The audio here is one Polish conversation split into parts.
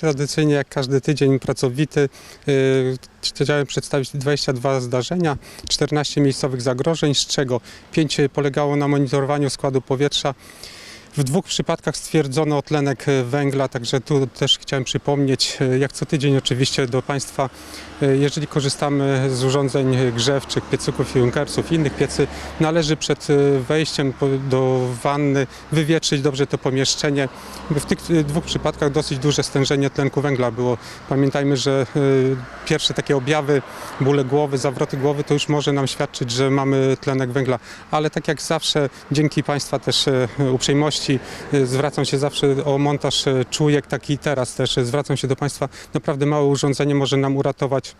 tradycyjnie jak każdy tydzień pracowity. y, Chciałem przedstawić 22 zdarzenia, 14 miejscowych zagrożeń, z czego 5 polegało na monitorowaniu składu powietrza. W dwóch przypadkach stwierdzono tlenek e, węgla, także tu też chciałem przypomnieć, e, jak co tydzień oczywiście do Państwa, e, jeżeli korzystamy z urządzeń grzewczych, piecyków, i innych piecy, należy przed wejściem do wanny wywietrzyć dobrze to pomieszczenie. W tych dwóch przypadkach dosyć duże stężenie tlenku węgla było. Pamiętajmy, że pierwsze takie objawy, bóle głowy, zawroty głowy, to już może nam świadczyć, że mamy tlenek węgla. Ale tak jak zawsze, dzięki Państwa też uprzejmości, e, zwracam się zawsze o montaż e, czujek, taki teraz też e, zwracam się do Państwa. Naprawdę małe urządzenie może nam uratować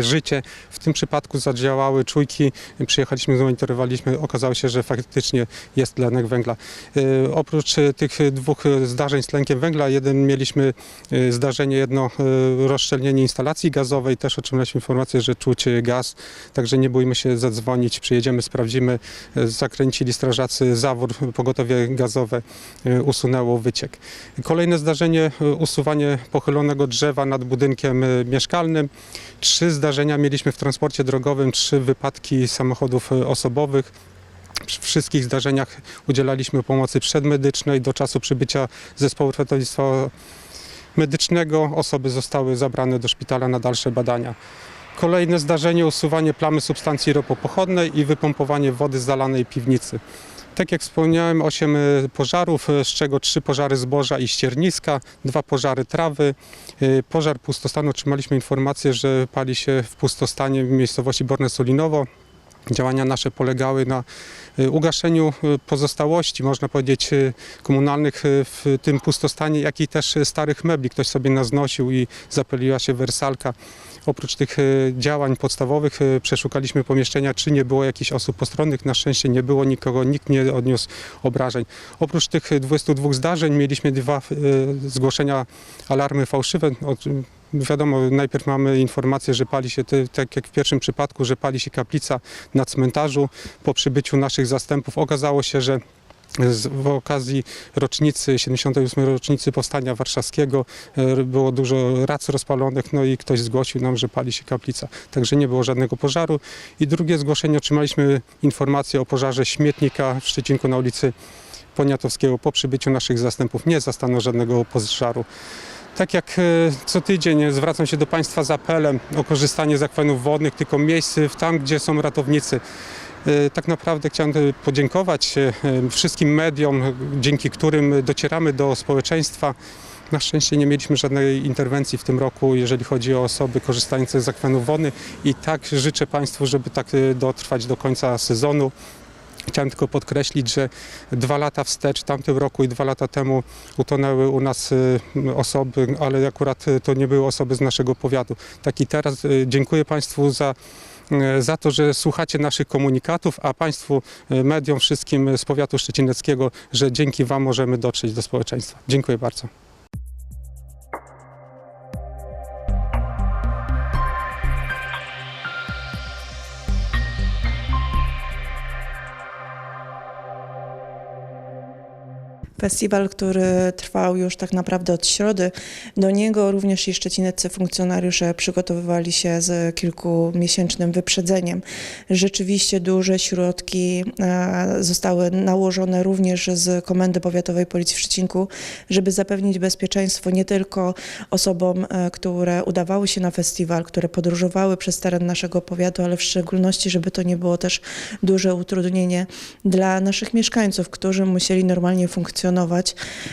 życie. W tym przypadku zadziałały czujki, przyjechaliśmy, zmonitorowaliśmy, okazało się, że faktycznie jest tlenek węgla. E, Oprócz e, tych dwóch e, zdarzeń z tlenkiem węgla, jeden mieliśmy e, zdarzenie, jedno e, rozszczelnienie instalacji gazowej, też otrzymaliśmy informację, że czuć e, gaz, także nie bójmy się zadzwonić, przyjedziemy, sprawdzimy. E, Zakręcili strażacy zawór, pogotowie gazowe e, usunęło wyciek. Kolejne zdarzenie, e, usuwanie pochylonego drzewa nad budynkiem e, mieszkalnym. Trzy zdarzenia mieliśmy w transporcie drogowym, trzy wypadki samochodów e, osobowych. Przy wszystkich zdarzeniach udzielaliśmy pomocy przedmedycznej. Do czasu przybycia zespołu ratownictwa medycznego osoby zostały zabrane do szpitala na dalsze badania. Kolejne zdarzenie usuwanie plamy substancji ropopochodnej i wypompowanie wody z zalanej piwnicy. Tak jak wspomniałem, 8 pożarów, e, z czego 3 pożary zboża i ścierniska, dwa pożary trawy. E, Pożar pustostanu otrzymaliśmy informację, że pali się w pustostanie w miejscowości Borne Solinowo. Działania nasze polegały na ugaszeniu pozostałości, można powiedzieć, komunalnych w tym pustostanie, jak i też starych mebli. Ktoś sobie naznosił i zapaliła się wersalka. Oprócz tych e, działań podstawowych e, przeszukaliśmy pomieszczenia, czy nie było jakichś osób postronnych. Na szczęście nie było nikogo, nikt nie odniósł obrażeń. Oprócz tych e, 22 zdarzeń mieliśmy dwa e, zgłoszenia alarmy fałszywe. Wiadomo, najpierw mamy informację, że pali się, tak jak w pierwszym przypadku, że pali się kaplica na cmentarzu. Po przybyciu naszych zastępów okazało się, że w okazji rocznicy, 78. rocznicy Powstania Warszawskiego e, było dużo rac rozpalonych, no i ktoś zgłosił nam, że pali się kaplica. Także nie było żadnego pożaru. I drugie zgłoszenie otrzymaliśmy informację o pożarze śmietnika w Szczecinku na ulicy Poniatowskiego. Po przybyciu naszych zastępów nie zastano żadnego pożaru. Tak jak e, co tydzień zwracam się do Państwa z apelem o korzystanie z akwenów wodnych, tylko miejsc tam, gdzie są ratownicy. E, Tak naprawdę chciałem e, podziękować e, wszystkim mediom, dzięki którym docieramy do społeczeństwa. Na szczęście nie mieliśmy żadnej interwencji w tym roku, jeżeli chodzi o osoby korzystające z akwenów wodnych i tak życzę Państwu, żeby tak dotrwać do końca sezonu. Chciałem tylko podkreślić, że dwa lata wstecz, w tamtym roku i dwa lata temu utonęły u nas osoby, ale akurat to nie były osoby z naszego powiatu. Tak i teraz dziękuję Państwu za, za to, że słuchacie naszych komunikatów, a Państwu, y, mediom wszystkim z powiatu szczecineckiego, że dzięki Wam możemy dotrzeć do społeczeństwa. Dziękuję bardzo. Festiwal, który trwał już tak naprawdę od środy. Do niego również i szczecinecy funkcjonariusze przygotowywali się z kilkumiesięcznym wyprzedzeniem. Rzeczywiście duże środki e, zostały nałożone również z Komendy Powiatowej Policji w Szczecinku, żeby zapewnić bezpieczeństwo nie tylko osobom, e, które udawały się na festiwal, które podróżowały przez teren naszego powiatu, ale w szczególności, żeby to nie było też duże utrudnienie dla naszych mieszkańców, którzy musieli normalnie funkcjonować.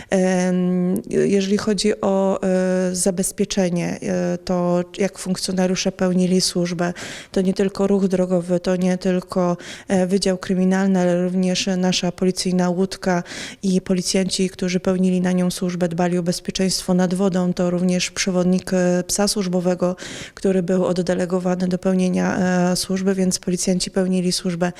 Em, Jeżeli chodzi o e, zabezpieczenie, e, to jak funkcjonariusze pełnili służbę, to nie tylko ruch drogowy, to nie tylko e, Wydział Kryminalny, ale również nasza policyjna łódka i policjanci, którzy pełnili na nią służbę, dbali o bezpieczeństwo nad wodą, to również przewodnik psa służbowego, który był oddelegowany do pełnienia służby, więc policjanci pełnili służbę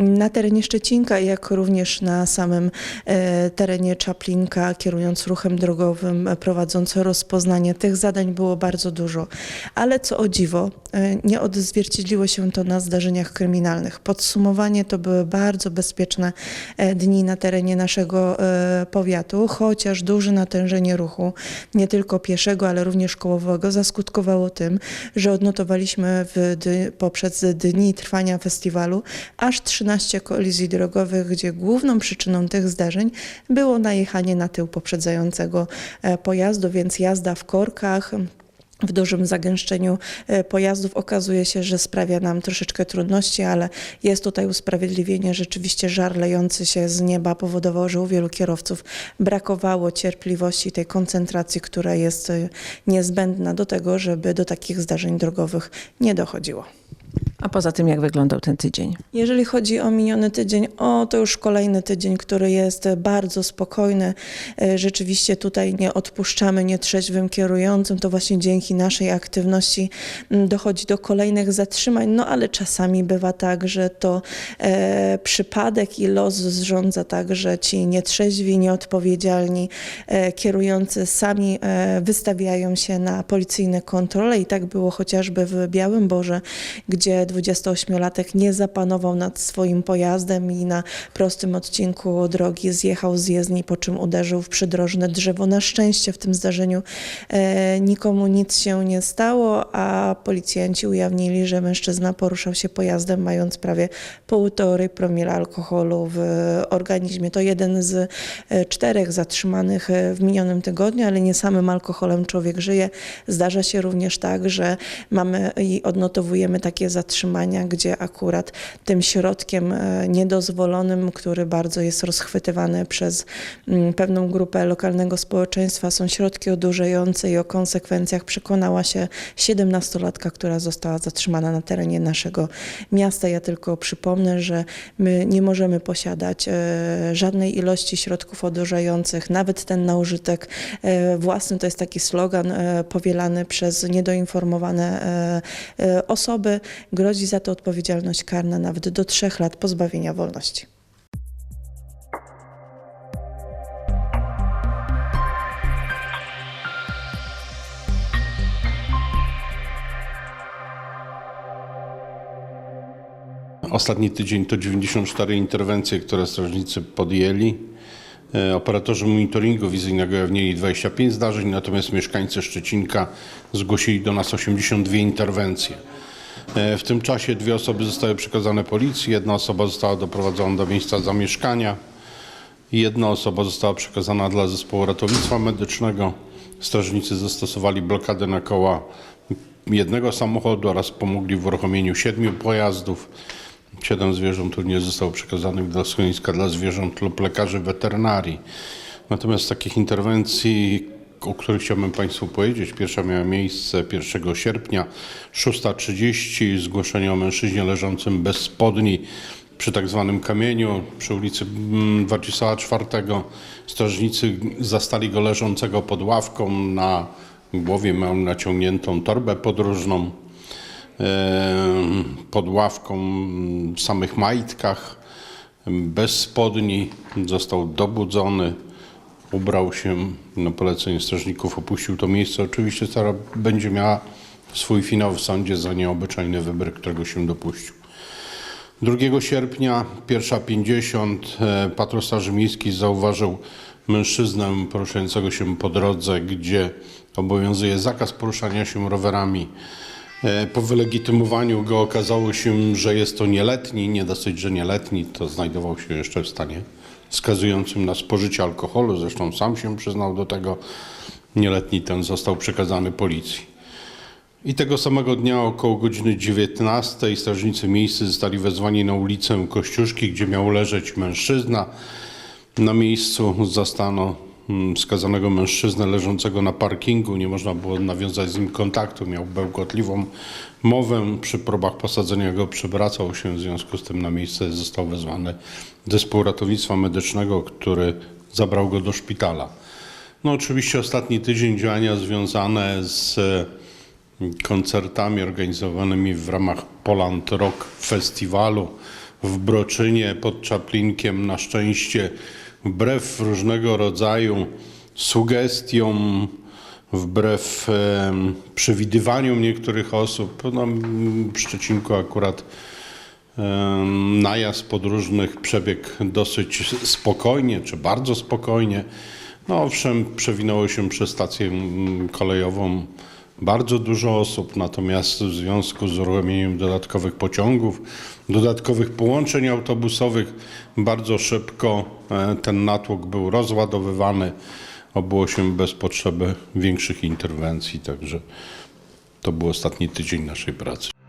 Na terenie Szczecinka, jak również na samym e, terenie Czaplinka, kierując ruchem drogowym, e, prowadząc rozpoznanie, tych zadań było bardzo dużo. Ale co o dziwo, e, nie odzwierciedliło się to na zdarzeniach kryminalnych. Podsumowanie to były bardzo bezpieczne dni na terenie naszego powiatu, chociaż duże natężenie ruchu, nie tylko pieszego, ale również kołowego, zaskutkowało tym, że odnotowaliśmy w, poprzez dni trwania festiwalu aż 13 kolizji drogowych, gdzie główną przyczyną tych zdarzeń było najechanie na tył poprzedzającego e, pojazdu, więc jazda w korkach, w dużym zagęszczeniu e, pojazdów okazuje się, że sprawia nam troszeczkę trudności, ale jest tutaj usprawiedliwienie. Rzeczywiście żar lejący się z nieba powodował, że u wielu kierowców brakowało cierpliwości, tej koncentracji, która jest e, niezbędna do tego, żeby do takich zdarzeń drogowych nie dochodziło. A poza tym, jak wyglądał ten tydzień? Jeżeli chodzi o miniony tydzień, o to już kolejny tydzień, który jest bardzo spokojny. E, Rzeczywiście tutaj nie odpuszczamy nietrzeźwym kierującym. To właśnie dzięki naszej aktywności m, dochodzi do kolejnych zatrzymań. No ale czasami bywa tak, że to e, przypadek i los zrządza tak, że ci nietrzeźwi, nieodpowiedzialni e, kierujący sami e, wystawiają się na policyjne kontrole i tak było chociażby w Białym Borze, gdzie 28-latek nie zapanował nad swoim pojazdem i na prostym odcinku drogi zjechał z jezdni, po czym uderzył w przydrożne drzewo. Na szczęście w tym zdarzeniu e, nikomu nic się nie stało, a policjanci ujawnili, że mężczyzna poruszał się pojazdem mając prawie półtorej promila alkoholu w organizmie. To jeden z e, czterech zatrzymanych e, w minionym tygodniu, ale nie samym alkoholem człowiek żyje. Zdarza się również tak, że mamy i odnotowujemy takie zatrzymania, gdzie akurat tym środkiem e, niedozwolonym, który bardzo jest rozchwytywany przez mm, pewną grupę lokalnego społeczeństwa, są środki odurzające i o konsekwencjach przekonała się 17-latka, która została zatrzymana na terenie naszego miasta. Ja tylko przypomnę, że my nie możemy posiadać e, żadnej ilości środków odurzających, nawet ten na użytek e, własny, to jest taki slogan powielany przez niedoinformowane osoby. Grozi za to odpowiedzialność karna nawet do trzech lat pozbawienia wolności. Ostatni tydzień to 94 interwencje, które strażnicy podjęli. E, Operatorzy monitoringu wizyjnego ujawnili 25 zdarzeń, natomiast mieszkańcy Szczecinka zgłosili do nas 82 interwencje. E, W tym czasie dwie osoby zostały przekazane policji, jedna osoba została doprowadzona do miejsca zamieszkania, jedna osoba została przekazana dla zespołu ratownictwa medycznego. Strażnicy zastosowali blokadę na koła jednego samochodu oraz pomogli w uruchomieniu siedmiu pojazdów. Siedem zwierząt również zostało przekazanych do schroniska dla zwierząt lub lekarzy weterynarii. Natomiast takich interwencji, o których chciałbym Państwu powiedzieć, pierwsza miała miejsce 1 sierpnia 6.30, zgłoszenie o mężczyźnie leżącym bez spodni przy tak zwanym kamieniu przy ulicy mm, Władysława IV. Strażnicy zastali go leżącego pod ławką na głowie miał naciągniętą torbę podróżną em, pod ławką w samych majtkach, bez spodni, został dobudzony, ubrał się na polecenie strażników, opuścił to miejsce. Oczywiście Sara będzie miała swój finał w sądzie za nieobyczajny wybryk, którego się dopuścił. 2 sierpnia, 1.50, e, patrol Straży zauważył mężczyznę poruszającego się po drodze, gdzie obowiązuje zakaz poruszania się rowerami. E, Po wylegitymowaniu go okazało się, że jest to nieletni, nie dosyć, że nieletni, to znajdował się jeszcze w stanie wskazującym na spożycie alkoholu, zresztą sam się przyznał do tego. Nieletni ten został przekazany policji. I tego samego dnia około godziny 19 strażnicy miejscy zostali wezwani na ulicę Kościuszki, gdzie miał leżeć mężczyzna. Na miejscu zastano skazanego mężczyznę leżącego na parkingu. Nie można było nawiązać z nim kontaktu. Miał bełkotliwą mowę. Przy próbach posadzenia go przewracał się. W związku z tym na miejsce został wezwany zespół ratownictwa medycznego, który zabrał go do szpitala. No oczywiście ostatni tydzień działania związane z koncertami organizowanymi w ramach Poland Rock Festiwalu w Broczynie pod Czaplinkiem na szczęście wbrew różnego rodzaju sugestiom, wbrew em, przewidywaniom niektórych osób, no, w Szczecinku akurat em, najazd podróżnych przebiegł dosyć spokojnie, czy bardzo spokojnie. No owszem, przewinęło się przez stację kolejową bardzo dużo osób, natomiast w związku z uruchomieniem dodatkowych pociągów, dodatkowych połączeń autobusowych, bardzo szybko e, ten natłok był rozładowywany. Obyło się bez potrzeby większych interwencji, także to był ostatni tydzień naszej pracy.